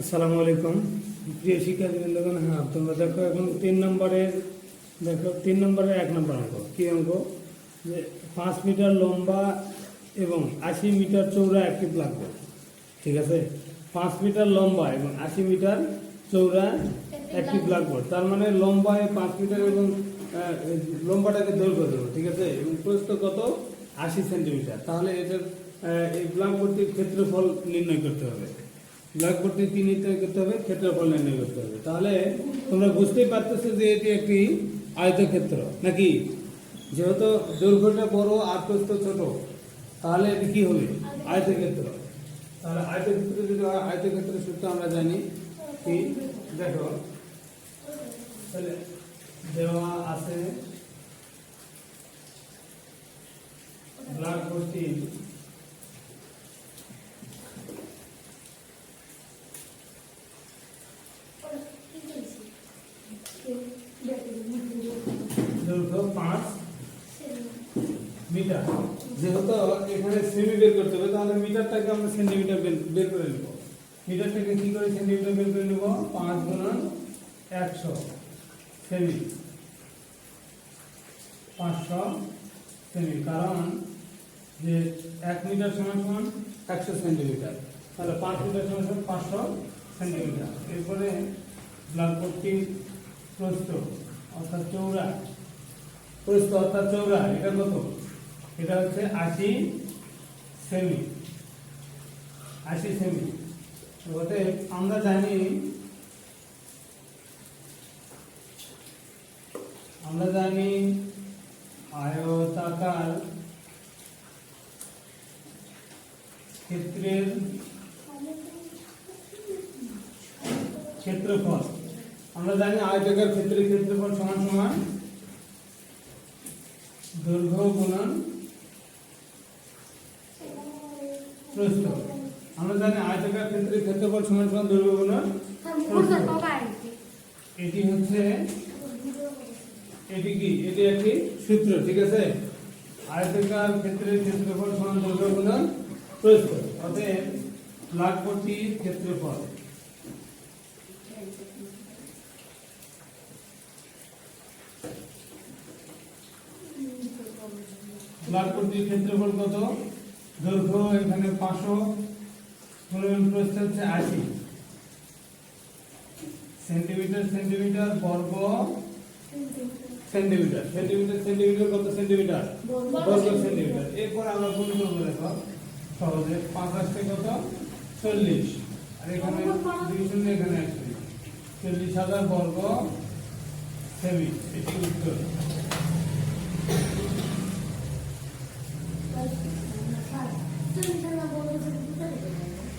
আসসালামু আলাইকুম। প্রিয় শিক্ষার্থীবৃন্দগণ হ্যাঁ তোমরা দেখো এখন তিন নম্বরের দেখো তিন নম্বরের এক নম্বর অঙ্ক। কী অঙ্ক? যে পাঁচ মিটার লম্বা এবং আশি মিটার চৌড়া একটি ব্ল্যাকবোর্ড ঠিক আছে? পাঁচ মিটার লম্বা এবং আশি মিটার চৌড়া একটি ব্ল্যাকবোর্ড তার মানে লম্বায় পাঁচ মিটার এবং লম্বাটাকে দৈর্ঘ্য দেবো, ঠিক আছে? এবং প্রস্থ কত? আশি সেন্টিমিটার। তাহলে এটার এই ব্ল্যাকবোর্ডটির ক্ষেত্রফল নির্ণয় করতে হবে। ব্ল্যাকবোর্ডটি কি নির্ণয় করতে হবে, ক্ষেত্রফল নির্ণয় করতে হবে। তাহলে তোমরা বুঝতেই পারতেছো যে এটি একটি আয়তক্ষেত্র, নাকি? যেহেতু দৈর্ঘ্যটা বড় আর প্রস্থ ছোট, তাহলে এটি কি হবে? আয়তক্ষেত্র। তাহলে আয়তক্ষেত্র যদি হয় আয়তক্ষেত্রের সূত্র আমরা জানি কি? দেখো, তাহলে দেওয়া আছে দৈর্ঘ্য পাঁচ মিটার। যেহেতু এখানে সেমি বের করতে হবে, তাহলে মিটারটাকে আমরা সেন্টিমিটার বের করে নেব। মিটারটাকে কি করে সেন্টিমিটার বের করে নেব? পাঁচ গুণন একশো সেমি পাঁচশো সেমি কারণ যে এক মিটার সমান সমান একশো সেন্টিমিটার তাহলে পাঁচ মিটার সমান সমান পাঁচশো সেন্টিমিটার এরপরে ব্ল্যাকবোর্ডটির প্রস্থ, অর্থাৎ চৌড়া প্রস্থ অর্থাৎ চৌড়া এটা কত? এটা হচ্ছে আশি সেমি আশি সেমি। অতএব আমরা জানি আমরা জানি আয়তাকার ক্ষেত্রের ক্ষেত্রফল। আমরা জানি আয়তাকার ক্ষেত্রের ক্ষেত্রফল সমান সমান দৈর্ঘ্য গুণন প্রস্থ আমরা জানি আয়তাকার ক্ষেত্রের ক্ষেত্রফল সমান সমান দৈর্ঘ্য গুণন এটি হচ্ছে, এটি কি? এটি একটি সূত্র, ঠিক আছে? আয়তাকার ক্ষেত্রের ক্ষেত্রফল সমান দৈর্ঘ্য গুণন প্রস্থ অতএব ব্ল্যাকবোর্ডটির ক্ষেত্রফল। ব্ল্যাকবোর্ডটির ক্ষেত্রফল কত? দৈর্ঘ্য এখানে পাঁচশো পরিমাণ প্রস্থ হচ্ছে আশি। সেন্টিমিটার সেন্টিমিটার বর্গ সেন্টিমিটার। সেন্টিমিটার সেন্টিমিটার কত সেন্টিমিটার? বর্গ সেন্টিমিটার। এরপর আমরা গুণ করব দেখো সহজে। পাঁচ আসছে কত? চল্লিশ। আর এখানে দুই শূন্য এখানে একশো চল্লিশ হাজার বর্গ সেমি এটি উত্তর।